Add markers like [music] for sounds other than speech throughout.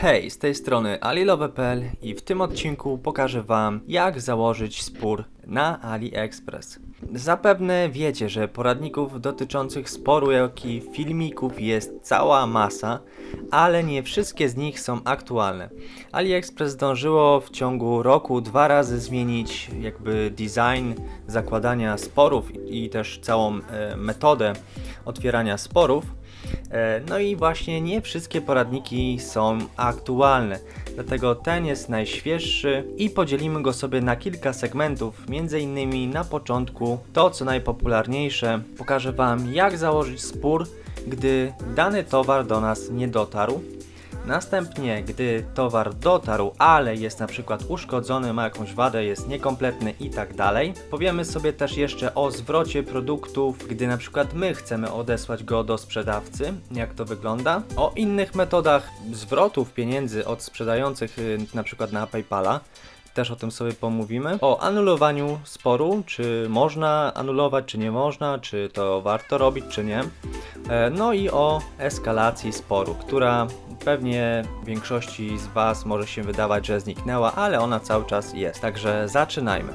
Hej, z tej strony alilowe.pl i w tym odcinku pokażę Wam jak założyć spór na AliExpress. Zapewne wiecie, że poradników dotyczących sporu, jak i filmików jest cała masa, ale nie wszystkie z nich są aktualne. AliExpress zdążyło w ciągu roku dwa razy zmienić jakby design zakładania sporów i też całą e, metodę otwierania sporów. E, No i właśnie nie wszystkie poradniki są aktualne, dlatego ten jest najświeższy i podzielimy go sobie na kilka segmentów. Między innymi na początku to co najpopularniejsze pokażę Wam jak założyć spór, gdy dany towar do nas nie dotarł. Następnie, gdy towar dotarł, ale jest na przykład uszkodzony, ma jakąś wadę, jest niekompletny i tak dalej. Powiemy sobie też jeszcze o zwrocie produktów, gdy na przykład my chcemy odesłać go do sprzedawcy, jak to wygląda. O innych metodach zwrotów pieniędzy od sprzedających, y, na przykład na PayPala. Też o tym sobie pomówimy. O anulowaniu sporu, czy można anulować, czy nie można, czy to warto robić, czy nie. E, No i o eskalacji sporu, która pewnie większości z Was może się wydawać, że zniknęła, ale ona cały czas jest. Także zaczynajmy.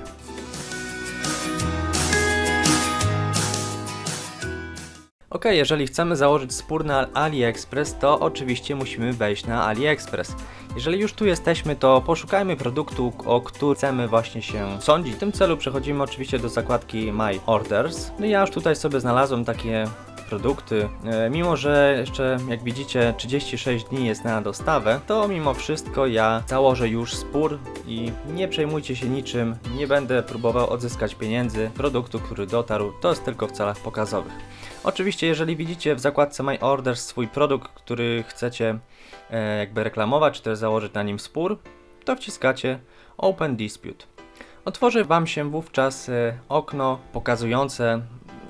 Ok, jeżeli chcemy założyć spór na AliExpress, to oczywiście musimy wejść na AliExpress. Jeżeli już tu jesteśmy, to poszukajmy produktu, o który chcemy właśnie się sądzić. W tym celu przechodzimy oczywiście do zakładki My Orders. No ja już tutaj sobie znalazłem takie produkty. E, Mimo, że jeszcze jak widzicie 36 dni jest na dostawę, to mimo wszystko ja założę już spór i nie przejmujcie się niczym, nie będę próbował odzyskać pieniędzy produktu, który dotarł, to jest tylko w celach pokazowych. Oczywiście, jeżeli widzicie w zakładce My Orders swój produkt, który chcecie e, jakby reklamować, czy też założyć na nim spór, to wciskacie Open Dispute. Otworzy Wam się wówczas e, okno pokazujące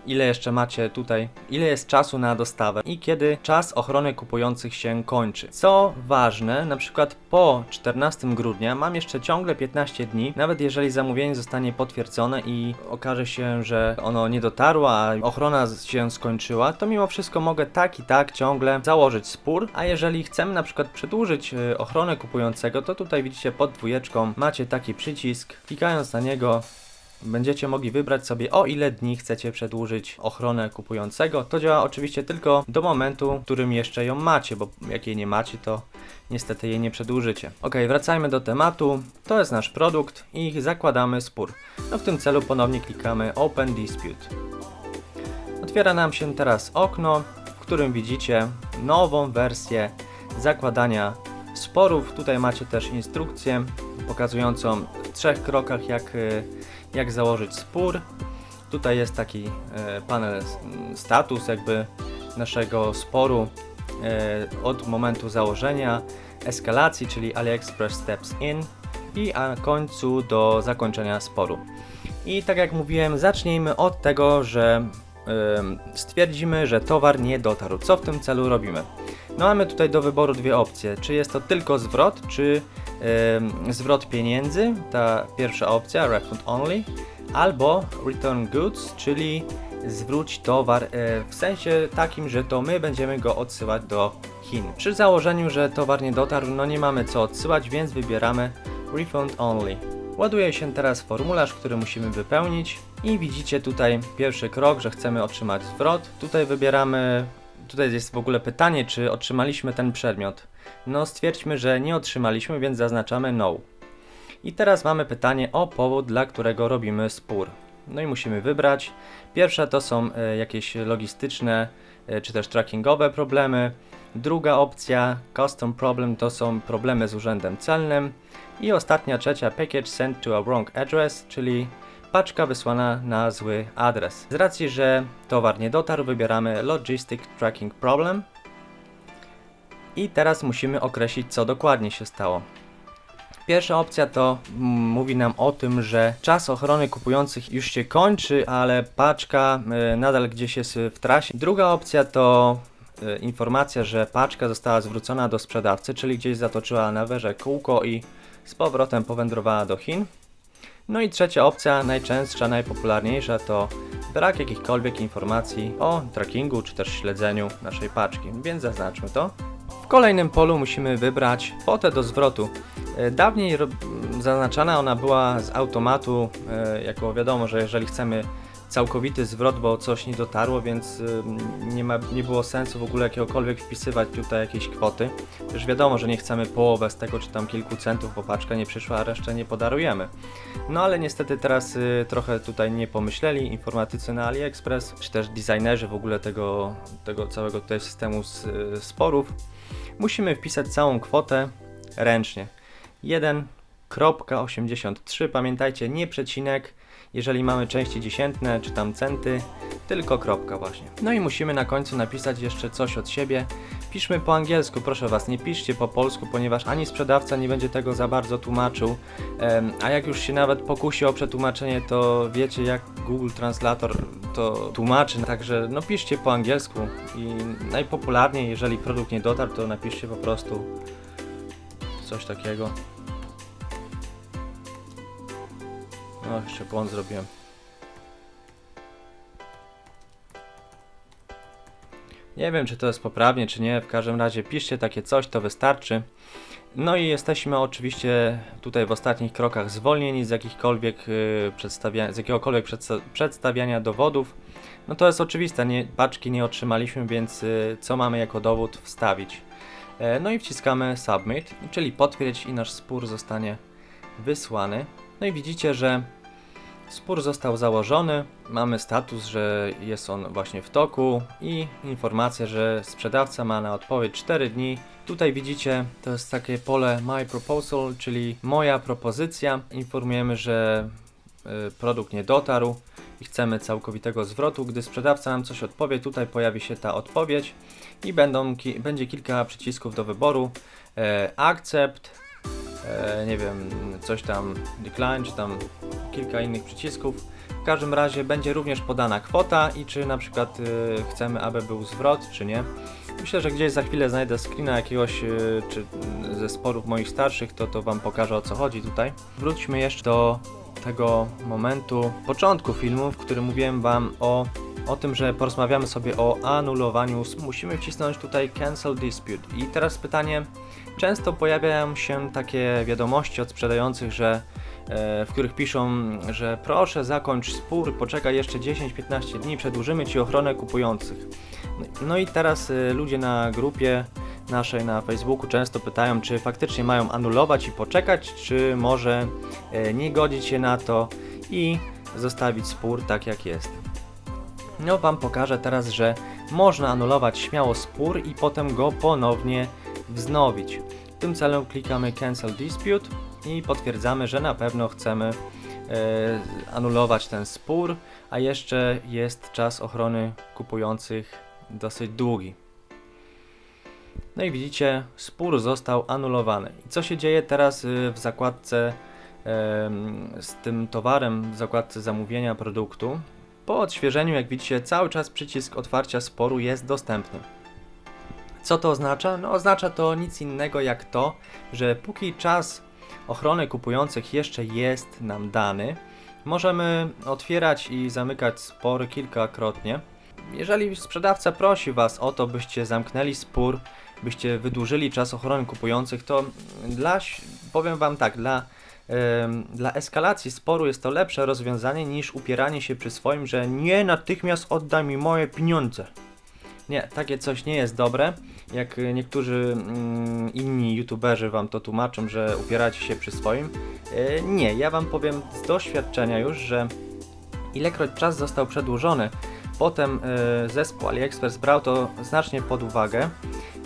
ile jeszcze macie tutaj, ile jest czasu na dostawę i kiedy czas ochrony kupujących się kończy. Co ważne, na przykład po 14 grudnia mam jeszcze ciągle 15 dni, nawet jeżeli zamówienie zostanie potwierdzone i okaże się, że ono nie dotarło, a ochrona się skończyła, to mimo wszystko mogę tak i tak ciągle założyć spór, a jeżeli chcemy na przykład przedłużyć y, ochronę kupującego, to tutaj widzicie pod dwójeczką macie taki przycisk, klikając na niego Będziecie mogli wybrać sobie o ile dni chcecie przedłużyć ochronę kupującego. To działa oczywiście tylko do momentu, w którym jeszcze ją macie, bo jak jej nie macie, to niestety jej nie przedłużycie. Ok, wracajmy do tematu. To jest nasz produkt i zakładamy spór. No w tym celu ponownie klikamy Open Dispute. Otwiera nam się teraz okno, w którym widzicie nową wersję zakładania sporów. Tutaj macie też instrukcję pokazującą trzech krokach jak, y, jak założyć spór. Tutaj jest taki e, panel status jakby naszego sporu e, od momentu założenia, eskalacji, czyli AliExpress Steps In i na końcu do zakończenia sporu. I tak jak mówiłem, zacznijmy od tego, że stwierdzimy, że towar nie dotarł. Co w tym celu robimy? No mamy tutaj do wyboru dwie opcje. Czy jest to tylko zwrot, czy zwrot pieniędzy, ta pierwsza opcja, refund only, albo return goods, czyli zwróć towar e, w sensie takim, że to my będziemy go odsyłać do Chin. Przy założeniu, że towar nie dotarł, no nie mamy co odsyłać, więc wybieramy refund only. Ładuje się teraz formularz, który musimy wypełnić i widzicie tutaj pierwszy krok, że chcemy otrzymać zwrot. Tutaj wybieramy, tutaj jest w ogóle pytanie, czy otrzymaliśmy ten przedmiot. No stwierdźmy, że nie otrzymaliśmy, więc zaznaczamy no. I teraz mamy pytanie o powód, dla którego robimy spór. No i musimy wybrać. Pierwsza to są e, jakieś logistyczne e, czy też trackingowe problemy. Druga opcja, custom problem, to są problemy z urzędem celnym. I ostatnia, trzecia, package sent to a wrong address, czyli paczka wysłana na zły adres. Z racji, że towar nie dotarł, wybieramy logistic tracking problem. I teraz musimy określić, co dokładnie się stało. Pierwsza opcja to mówi nam o tym, że czas ochrony kupujących już się kończy, ale paczka y, nadal gdzieś jest w trasie. Druga opcja to y, informacja, że paczka została zwrócona do sprzedawcy, czyli gdzieś zatoczyła na werze kółko i z powrotem powędrowała do Chin. No i trzecia opcja, najczęstsza, najpopularniejsza to brak jakichkolwiek informacji o trackingu czy też śledzeniu naszej paczki, więc zaznaczmy to. W kolejnym polu musimy wybrać kwotę do zwrotu. E, Dawniej zaznaczana ona była z automatu, e, jako wiadomo, że jeżeli chcemy całkowity zwrot, bo coś nie dotarło, więc y, nie, ma, nie było sensu w ogóle jakiegokolwiek wpisywać tutaj jakiejś kwoty. Już wiadomo, że nie chcemy połowę z tego, czy tam kilku centów, bo paczka nie przyszła, a resztę nie podarujemy. No ale niestety teraz y, trochę tutaj nie pomyśleli informatycy na AliExpress, czy też designerzy w ogóle tego, tego całego tutaj systemu z, y, sporów. Musimy wpisać całą kwotę ręcznie. 1.83, pamiętajcie, nie przecinek, jeżeli mamy części dziesiętne czy tam centy, tylko kropka właśnie. No i musimy na końcu napisać jeszcze coś od siebie. Piszmy po angielsku, proszę Was, nie piszcie po polsku, ponieważ ani sprzedawca nie będzie tego za bardzo tłumaczył, a jak już się nawet pokusi o przetłumaczenie, to wiecie jak Google Translator to tłumaczy, także no piszcie po angielsku i najpopularniej, jeżeli produkt nie dotarł, to napiszcie po prostu coś takiego. No, jeszcze błąd zrobiłem. Nie wiem, czy to jest poprawnie, czy nie. W każdym razie piszcie takie coś, to wystarczy. No i jesteśmy oczywiście tutaj w ostatnich krokach zwolnieni z jakichkolwiek y, przedstawia- z jakiegokolwiek przedsta- przedstawiania dowodów. No to jest oczywiste, nie, paczki nie otrzymaliśmy, więc y, co mamy jako dowód wstawić? E, no i wciskamy submit, czyli potwierdź i nasz spór zostanie wysłany. No i widzicie, że spór został założony. Mamy status, że jest on właśnie w toku i informację, że sprzedawca ma na odpowiedź 4 dni. Tutaj widzicie, to jest takie pole My Proposal, czyli moja propozycja. Informujemy, że y, produkt nie dotarł i chcemy całkowitego zwrotu. Gdy sprzedawca nam coś odpowie, tutaj pojawi się ta odpowiedź i będą, ki- będzie kilka przycisków do wyboru. E, accept, nie wiem, coś tam decline, czy tam kilka innych przycisków. W każdym razie będzie również podana kwota i czy na przykład y, chcemy, aby był zwrot, czy nie. Myślę, że gdzieś za chwilę znajdę screena jakiegoś y, czy y, ze sporów moich starszych, to to Wam pokażę o co chodzi tutaj. Wróćmy jeszcze do tego momentu, początku filmu, w którym mówiłem Wam o, o tym, że porozmawiamy sobie o anulowaniu. Musimy wcisnąć tutaj Cancel Dispute. I teraz pytanie, często pojawiają się takie wiadomości od sprzedających, że e, w których piszą, że proszę zakończ spór, poczekaj jeszcze 10-15 dni, przedłużymy Ci ochronę kupujących. No- i teraz e, ludzie na grupie naszej na Facebooku często pytają, czy faktycznie mają anulować i poczekać, czy może e, nie godzić się na to i zostawić spór tak jak jest. No Wam pokażę teraz, że można anulować śmiało spór i potem go ponownie wznowić. W tym celu klikamy Cancel Dispute i potwierdzamy, że na pewno chcemy e, anulować ten spór, a jeszcze jest czas ochrony kupujących dosyć długi. No i widzicie, spór został anulowany. I co się dzieje teraz y, w zakładce em, z tym towarem, w zakładce zamówienia produktu? Po odświeżeniu, jak widzicie, cały czas przycisk otwarcia sporu jest dostępny. Co to oznacza? No oznacza to nic innego jak to, że póki czas ochrony kupujących jeszcze jest nam dany, możemy otwierać i zamykać spory kilkakrotnie. Jeżeli sprzedawca prosi Was o to, byście zamknęli spór, byście wydłużyli czas ochrony kupujących, to dla, powiem Wam tak, dla, em, dla eskalacji sporu jest to lepsze rozwiązanie niż upieranie się przy swoim, że nie, natychmiast oddaj mi moje pieniądze. Nie, takie coś nie jest dobre. Jak niektórzy mm, inni youtuberzy wam to tłumaczą, że upieracie się przy swoim. E, nie, ja wam powiem z doświadczenia już, że ilekroć czas został przedłużony, potem e, zespół AliExpress brał to znacznie pod uwagę.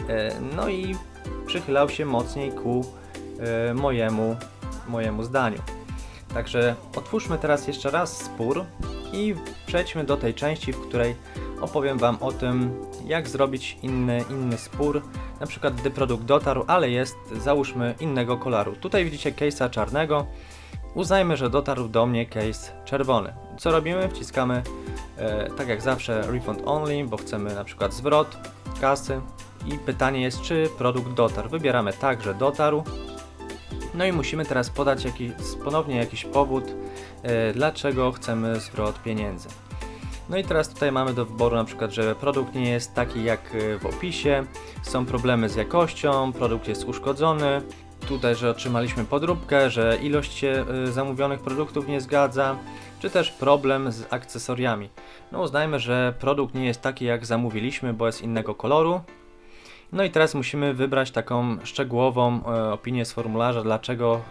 E, no i przychylał się mocniej ku mojemu, mojemu zdaniu. Także otwórzmy teraz jeszcze raz spór i przejdźmy do tej części, w której opowiem Wam o tym, jak zrobić inny, inny spór, na przykład gdy produkt dotarł, ale jest załóżmy innego koloru. Tutaj widzicie case'a czarnego, uznajmy, że dotarł do mnie case czerwony. Co robimy? Wciskamy e, tak jak zawsze refund only, bo chcemy na przykład zwrot kasy i pytanie jest, czy produkt dotarł. Wybieramy tak, że dotarł. No i musimy teraz podać jakiś, ponownie jakiś powód, e, dlaczego chcemy zwrot pieniędzy. No i teraz tutaj mamy do wyboru na przykład, że produkt nie jest taki jak y, w opisie, są problemy z jakością, produkt jest uszkodzony, tutaj, że otrzymaliśmy podróbkę, że ilość się y, zamówionych produktów nie zgadza, czy też problem z akcesoriami. No uznajmy, że produkt nie jest taki jak zamówiliśmy, bo jest innego koloru. No i teraz musimy wybrać taką szczegółową e, opinię z formularza, dlaczego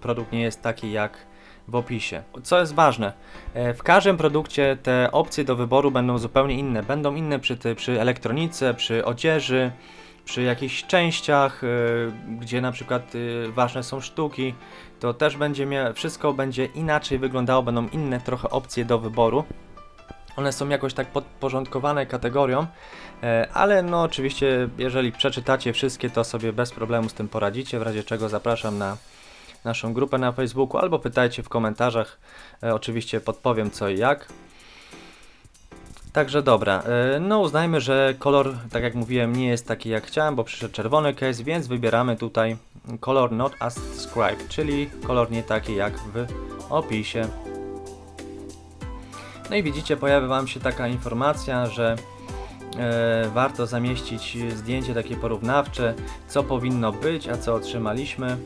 produkt nie jest taki jak w opisie. Co jest ważne, e, w każdym produkcie te opcje do wyboru będą zupełnie inne. Będą inne przy, przy elektronice, przy odzieży, przy jakichś częściach, y, gdzie na przykład y, ważne są sztuki, to też będzie mia- wszystko będzie inaczej wyglądało, będą inne trochę opcje do wyboru. One są jakoś tak podporządkowane kategorią, e, ale no oczywiście, jeżeli przeczytacie wszystkie, to sobie bez problemu z tym poradzicie, w razie czego zapraszam na naszą grupę na Facebooku albo pytajcie w komentarzach, e, oczywiście podpowiem co i jak. Także dobra, e, no uznajmy, że kolor, tak jak mówiłem, nie jest taki jak chciałem, bo przyszedł czerwony case, więc wybieramy tutaj kolor not as described, czyli kolor nie taki jak w opisie. No i widzicie, pojawia Wam się taka informacja, że e, warto zamieścić zdjęcie takie porównawcze, co powinno być, a co otrzymaliśmy.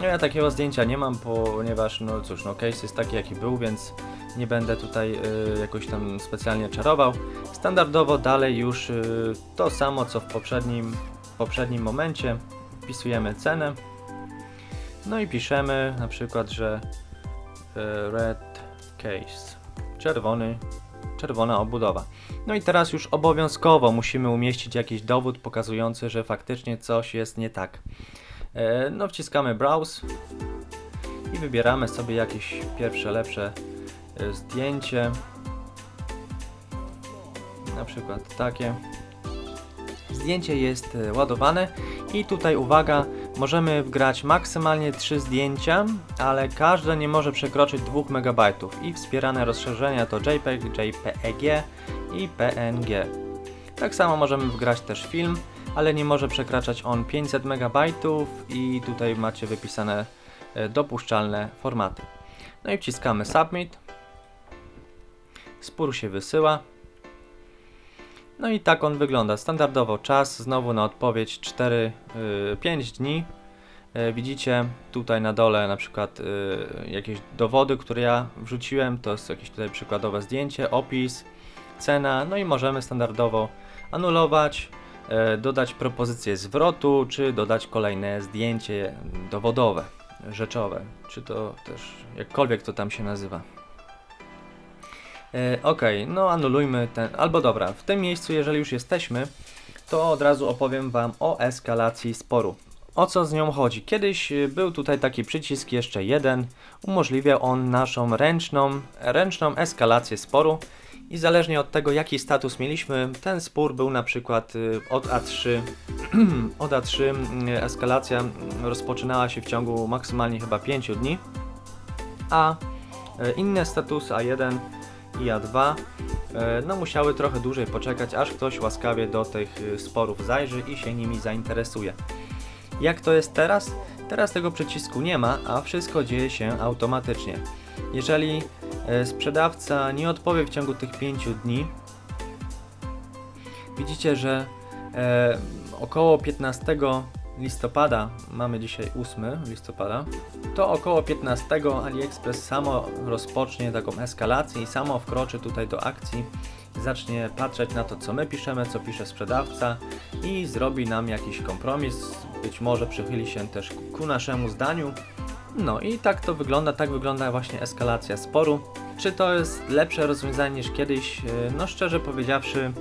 No ja takiego zdjęcia nie mam, ponieważ no cóż, no case jest taki jaki był, więc nie będę tutaj y, jakoś tam specjalnie czarował. Standardowo dalej już y, to samo co w poprzednim, w poprzednim momencie. Wpisujemy cenę. No i piszemy na przykład, że y, red case, czerwony, czerwona obudowa. No i teraz już obowiązkowo musimy umieścić jakiś dowód pokazujący, że faktycznie coś jest nie tak. E, No wciskamy browse i wybieramy sobie jakieś pierwsze lepsze e, zdjęcie. Na przykład takie. Zdjęcie jest e, ładowane i tutaj uwaga, możemy wgrać maksymalnie 3 zdjęcia, ale każde nie może przekroczyć 2 MB i wspierane rozszerzenia to JPEG, JPEG i PNG. Tak samo możemy wgrać też film, ale nie może przekraczać on 500 MB i tutaj macie wypisane e, dopuszczalne formaty. No i wciskamy Submit. Spór się wysyła. No i tak on wygląda. Standardowo czas znowu na odpowiedź 4, 5 dni. E, Widzicie tutaj na dole na przykład y, jakieś dowody, które ja wrzuciłem. To jest jakieś tutaj przykładowe zdjęcie, opis, cena. No i możemy standardowo anulować, dodać propozycję zwrotu, czy dodać kolejne zdjęcie dowodowe, rzeczowe, czy to też jakkolwiek to tam się nazywa. E, ok, no anulujmy ten, albo dobra, w tym miejscu jeżeli już jesteśmy, to od razu opowiem Wam o eskalacji sporu. O co z nią chodzi? Kiedyś y, był tutaj taki przycisk jeszcze jeden, umożliwiał on naszą ręczną, ręczną eskalację sporu i zależnie od tego jaki status mieliśmy, ten spór był na przykład y, od A3, [clears throat] od A3 y, eskalacja rozpoczynała się w ciągu maksymalnie chyba 5 dni, a y, inne statusy A1 i A2 y, no musiały trochę dłużej poczekać, aż ktoś łaskawie do tych sporów zajrzy i się nimi zainteresuje. Jak to jest teraz? Teraz tego przycisku nie ma, a wszystko dzieje się automatycznie. Jeżeli sprzedawca nie odpowie w ciągu tych 5 dni, widzicie, że e, około 15 listopada, mamy dzisiaj 8 listopada, to około 15 AliExpress samo rozpocznie taką eskalację i samo wkroczy tutaj do akcji, zacznie patrzeć na to, co my piszemy, co pisze sprzedawca i zrobi nam jakiś kompromis, być może przychyli się też ku naszemu zdaniu. No i tak to wygląda, tak wygląda właśnie eskalacja sporu. Czy to jest lepsze rozwiązanie niż kiedyś? E, No szczerze powiedziawszy,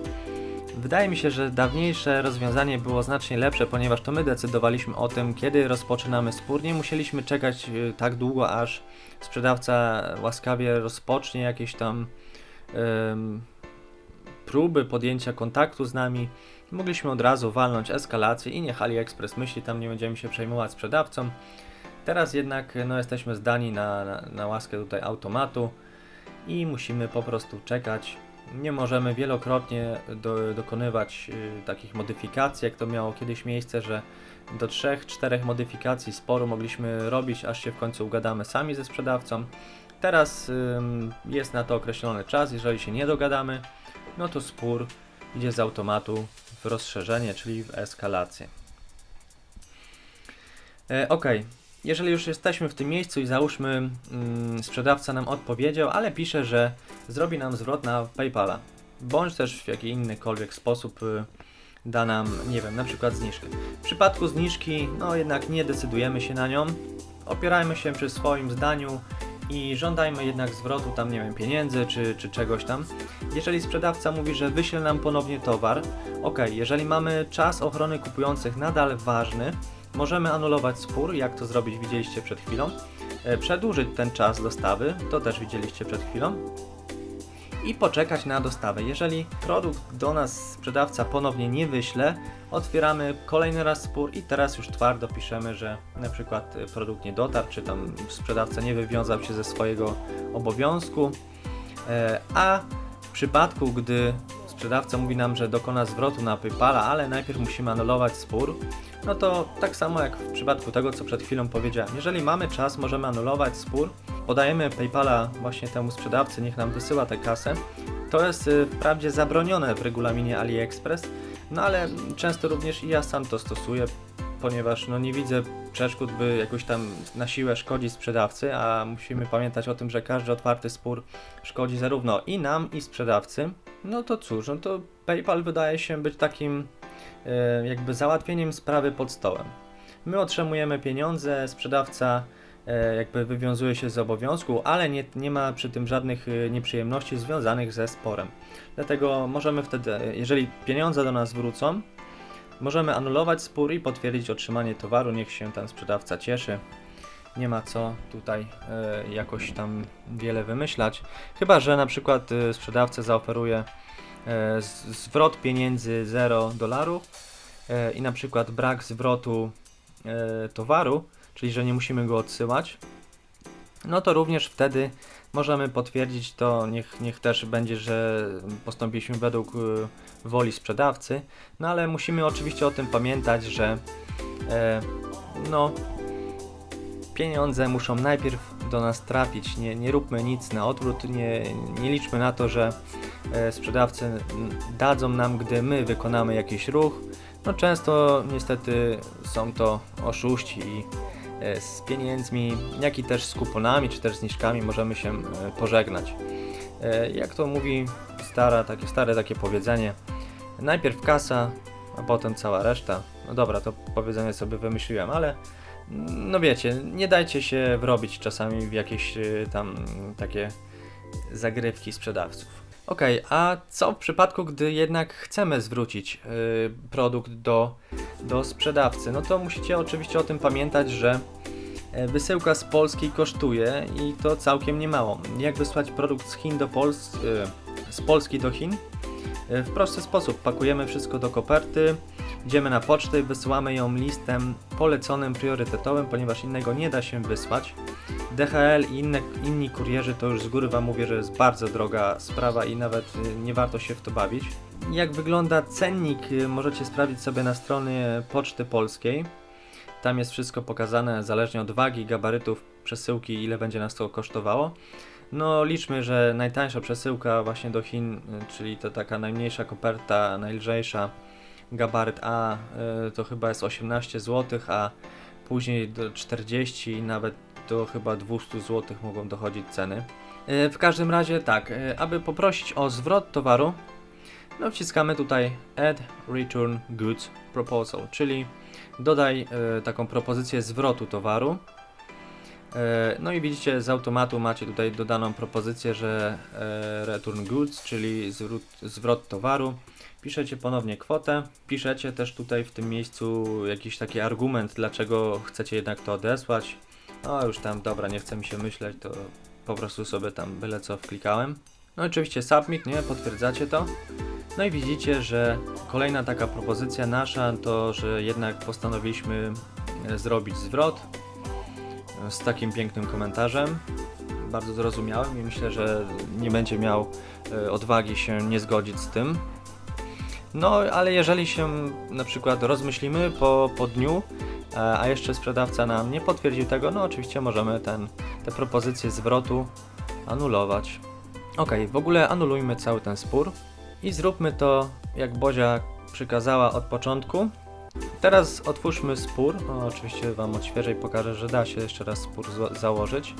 wydaje mi się, że dawniejsze rozwiązanie było znacznie lepsze, ponieważ to my decydowaliśmy o tym, kiedy rozpoczynamy spór. Nie musieliśmy czekać e, tak długo, aż sprzedawca łaskawie rozpocznie jakieś tam em, próby podjęcia kontaktu z nami. Mogliśmy od razu walnąć eskalację i niech AliExpress myśli, tam nie będziemy się przejmować sprzedawcą. Teraz jednak no, jesteśmy zdani na, na, na łaskę tutaj automatu i musimy po prostu czekać. Nie możemy wielokrotnie do, dokonywać y, takich modyfikacji, jak to miało kiedyś miejsce, że do 3-4 modyfikacji sporu mogliśmy robić, aż się w końcu ugadamy sami ze sprzedawcą. teraz ym, jest na to określony czas, jeżeli się nie dogadamy, no to spór idzie z automatu w rozszerzenie, czyli w eskalację. E, ok, jeżeli już jesteśmy w tym miejscu i załóżmy mm, sprzedawca nam odpowiedział, ale pisze, że zrobi nam zwrot na PayPala, bądź też w jakiś innykolwiek sposób y, da nam, nie wiem, na przykład zniżkę. W przypadku zniżki, no jednak nie decydujemy się na nią, opierajmy się przy swoim zdaniu i żądajmy jednak zwrotu tam, nie wiem, pieniędzy czy, czy czegoś tam. Jeżeli sprzedawca mówi, że wyśle nam ponownie towar, ok, jeżeli mamy czas ochrony kupujących nadal ważny, możemy anulować spór, jak to zrobić widzieliście przed chwilą, e, przedłużyć ten czas dostawy, to też widzieliście przed chwilą, i poczekać na dostawę. Jeżeli produkt do nas sprzedawca ponownie nie wyśle, otwieramy kolejny raz spór i teraz już twardo piszemy, że na przykład y, produkt nie dotarł, czy tam sprzedawca nie wywiązał się ze swojego obowiązku, E, a w przypadku, gdy sprzedawca mówi nam, że dokona zwrotu na PayPala, ale najpierw musimy anulować spór, no to tak samo jak w przypadku tego, co przed chwilą powiedziałem. Jeżeli mamy czas, możemy anulować spór, podajemy PayPala właśnie temu sprzedawcy, niech nam wysyła tę kasę. To jest y, wprawdzie zabronione w regulaminie AliExpress, no ale często również i ja sam to stosuję, ponieważ no nie widzę przeszkód, by jakoś tam na siłę szkodzić sprzedawcy, a musimy pamiętać o tym, że każdy otwarty spór szkodzi zarówno i nam, i sprzedawcy. No to cóż, no to PayPal wydaje się być takim e, jakby załatwieniem sprawy pod stołem. My otrzymujemy pieniądze, sprzedawca e, jakby wywiązuje się z obowiązku, ale nie, nie ma przy tym żadnych e, nieprzyjemności związanych ze sporem. Dlatego możemy wtedy, jeżeli pieniądze do nas wrócą, możemy anulować spór i potwierdzić otrzymanie towaru, niech się ten sprzedawca cieszy. Nie ma co tutaj e, jakoś tam wiele wymyślać. Chyba, że na przykład e, sprzedawca zaoferuje e, zwrot pieniędzy 0 dolarów i na przykład brak zwrotu towaru, czyli że nie musimy go odsyłać, no to również wtedy możemy potwierdzić to, niech, niech też będzie, że postąpiliśmy według woli sprzedawcy, no ale musimy oczywiście o tym pamiętać, że no pieniądze muszą najpierw do nas trafić, nie, nie róbmy nic na odwrót, nie, nie liczmy na to, że e, sprzedawcy dadzą nam, gdy my wykonamy jakiś ruch. No często niestety są to oszuści i e, z pieniędzmi, jak i też z kuponami, czy też zniżkami możemy się e, pożegnać. Jak to mówi stara, takie stare takie powiedzenie, najpierw kasa, a potem cała reszta. No dobra, to powiedzenie sobie wymyśliłem, ale no wiecie, nie dajcie się wrobić czasami w jakieś y, tam takie zagrywki sprzedawców. Okej, a co w przypadku, gdy jednak chcemy zwrócić y, produkt do, do sprzedawcy? No to musicie oczywiście o tym pamiętać, że e, wysyłka z Polski kosztuje i to całkiem niemało. Jak wysłać produkt z Chin do Pols y, z Polski do Chin? Y, W prosty sposób pakujemy wszystko do koperty, Idziemy na pocztę i wysyłamy ją listem poleconym priorytetowym, ponieważ innego nie da się wysłać. DHL i inne, inni kurierzy to już z góry Wam mówię, że jest bardzo droga sprawa i nawet y, nie warto się w to bawić. Jak wygląda cennik y, możecie sprawdzić sobie na stronie Poczty Polskiej. Tam jest wszystko pokazane zależnie od wagi, gabarytów przesyłki, ile będzie nas to kosztowało. No liczmy, że najtańsza przesyłka właśnie do Chin, y, czyli to taka najmniejsza koperta, najlżejsza, gabaryt A y, to chyba jest 18 zł, a później do 40 nawet do chyba 200 zł mogą dochodzić ceny. Y, W każdym razie tak, y, aby poprosić o zwrot towaru, no wciskamy tutaj Add Return Goods Proposal, czyli dodaj taką propozycję zwrotu towaru. No i widzicie z automatu macie tutaj dodaną propozycję, że Return Goods, czyli zwrot, zwrot towaru. Piszecie ponownie kwotę, piszecie też tutaj w tym miejscu jakiś taki argument, dlaczego chcecie jednak to odesłać. No już tam, dobra, nie chce mi się myśleć, to po prostu sobie tam byle co wklikałem. No oczywiście submit, nie, potwierdzacie to. No i widzicie, że kolejna taka propozycja nasza to, że jednak postanowiliśmy e, zrobić zwrot e, z takim pięknym komentarzem. Bardzo zrozumiałym i myślę, że nie będzie miał e, odwagi się nie zgodzić z tym. No, ale jeżeli się na przykład rozmyślimy po, po dniu, e, a jeszcze sprzedawca nam nie potwierdził tego, no oczywiście możemy ten, te propozycje zwrotu anulować. Ok, w ogóle anulujmy cały ten spór i zróbmy to jak Bozia przykazała od początku. Teraz otwórzmy spór. O, oczywiście Wam odświeżej pokażę, że da się jeszcze raz spór założyć.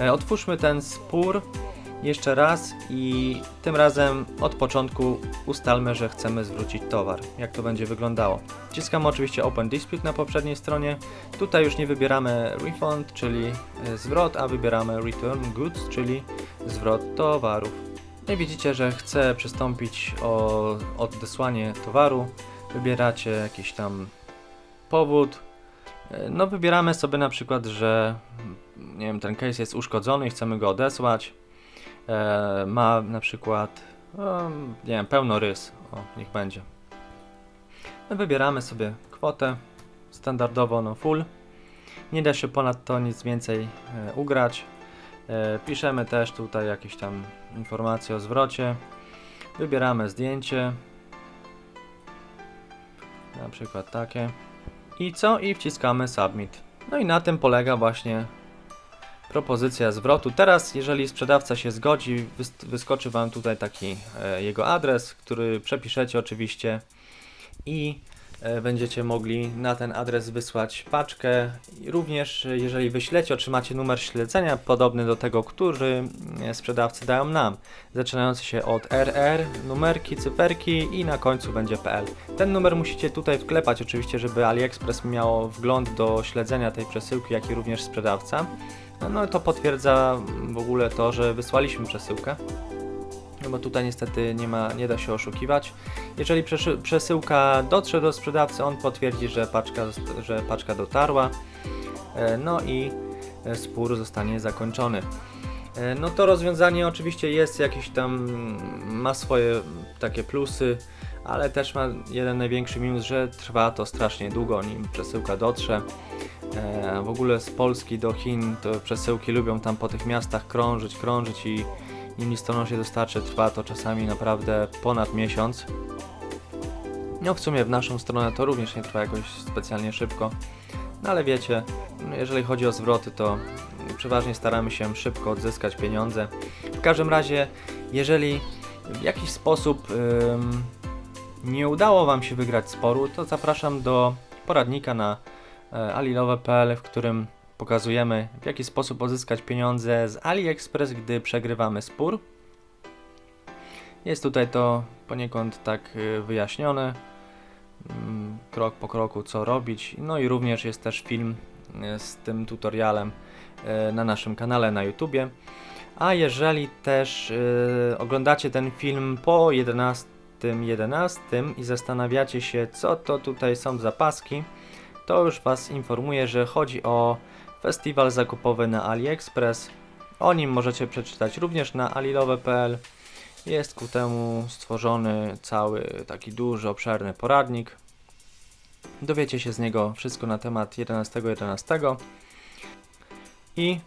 E, otwórzmy ten spór jeszcze raz i tym razem od początku ustalmy, że chcemy zwrócić towar. Jak to będzie wyglądało? Wciskamy oczywiście Open Dispute na poprzedniej stronie. Tutaj już nie wybieramy Refund, czyli e, zwrot, a wybieramy Return Goods, czyli zwrot towarów. No i widzicie, że chcę przystąpić o odesłanie towaru. Wybieracie jakiś tam powód. E, No wybieramy sobie na przykład, że nie wiem, ten case jest uszkodzony i chcemy go odesłać. E, ma na przykład no, nie wiem, pełno rys. O, niech będzie. No, wybieramy sobie kwotę standardowo, no full. Nie da się ponadto nic więcej e, ugrać. E, piszemy też tutaj jakieś tam informacje o zwrocie. Wybieramy zdjęcie. Na przykład takie. I co? I wciskamy submit. No i na tym polega właśnie propozycja zwrotu. Teraz, jeżeli sprzedawca się zgodzi, wys- wyskoczy Wam tutaj taki e, jego adres, który przepiszecie oczywiście i e, będziecie mogli na ten adres wysłać paczkę. Również, e, jeżeli wyślecie, otrzymacie numer śledzenia podobny do tego, który sprzedawcy dają nam, zaczynający się od RR, numerki, cyferki i na końcu będzie PL. Ten numer musicie tutaj wklepać oczywiście, żeby AliExpress miało wgląd do śledzenia tej przesyłki, jak i również sprzedawca. No, no to potwierdza w ogóle to, że wysłaliśmy przesyłkę. No bo tutaj niestety nie, ma, nie da się oszukiwać. Jeżeli przesyłka dotrze do sprzedawcy, on potwierdzi, że paczka, że paczka dotarła. E, No i e, spór zostanie zakończony. E, No to rozwiązanie oczywiście jest jakieś tam, ma swoje takie plusy, ale też ma jeden największy minus, że trwa to strasznie długo, nim przesyłka dotrze. E, w ogóle z Polski do Chin to przesyłki lubią tam po tych miastach krążyć, krążyć i nim listonosz się dostarczy, trwa to czasami naprawdę ponad miesiąc. No w sumie w naszą stronę to również nie trwa jakoś specjalnie szybko. No ale wiecie, jeżeli chodzi o zwroty, to przeważnie staramy się szybko odzyskać pieniądze. W każdym razie, jeżeli w jakiś sposób ym, nie udało Wam się wygrać sporu, to zapraszam do poradnika na alilowe.pl, w którym pokazujemy w jaki sposób pozyskać pieniądze z AliExpress, gdy przegrywamy spór. Jest tutaj to poniekąd tak y, wyjaśnione, mm, krok po kroku co robić. No i również jest też film y, z tym tutorialem na naszym kanale na YouTubie. A jeżeli też oglądacie ten film po 11.11 i zastanawiacie się, co to tutaj są za paski, to już Was informuję, że chodzi o festiwal zakupowy na AliExpress. O nim możecie przeczytać również na alilowe.pl. Jest ku temu stworzony cały taki duży, obszerny poradnik. Dowiecie się z niego wszystko na temat 11.11. I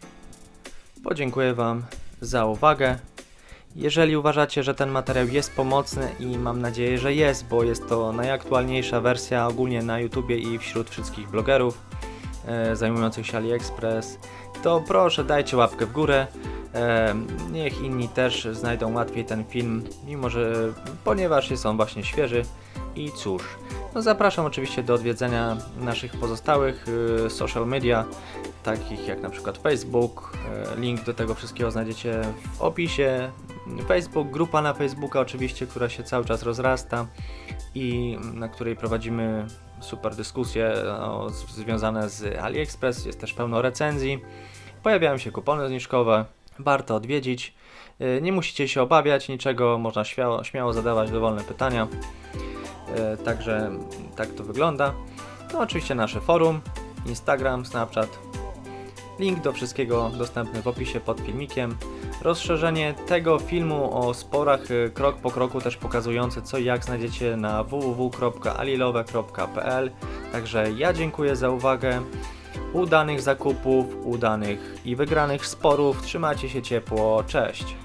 podziękuję Wam za uwagę. Jeżeli uważacie, że ten materiał jest pomocny i mam nadzieję, że jest, bo jest to najaktualniejsza wersja ogólnie na YouTubie i wśród wszystkich blogerów e, zajmujących się AliExpress, to proszę dajcie łapkę w górę. E, niech inni też znajdą łatwiej ten film, mimo że ponieważ jest on właśnie świeży i cóż. No zapraszam oczywiście do odwiedzenia naszych pozostałych y, social media, takich jak na przykład Facebook. E, link do tego wszystkiego znajdziecie w opisie. Facebook, grupa na Facebooka oczywiście, która się cały czas rozrasta i na której prowadzimy super dyskusje o, z, związane z AliExpress. Jest też pełno recenzji. Pojawiają się kupony zniżkowe. Warto odwiedzić. E, Nie musicie się obawiać niczego, można śmiało, śmiało zadawać dowolne pytania. E, Także tak to wygląda. No oczywiście nasze forum, Instagram, Snapchat. Link do wszystkiego dostępny w opisie pod filmikiem. Rozszerzenie tego filmu o sporach y, krok po kroku też pokazujące co i jak znajdziecie na www.alilowe.pl. Także ja dziękuję za uwagę. Udanych zakupów, udanych i wygranych sporów. Trzymajcie się ciepło. Cześć.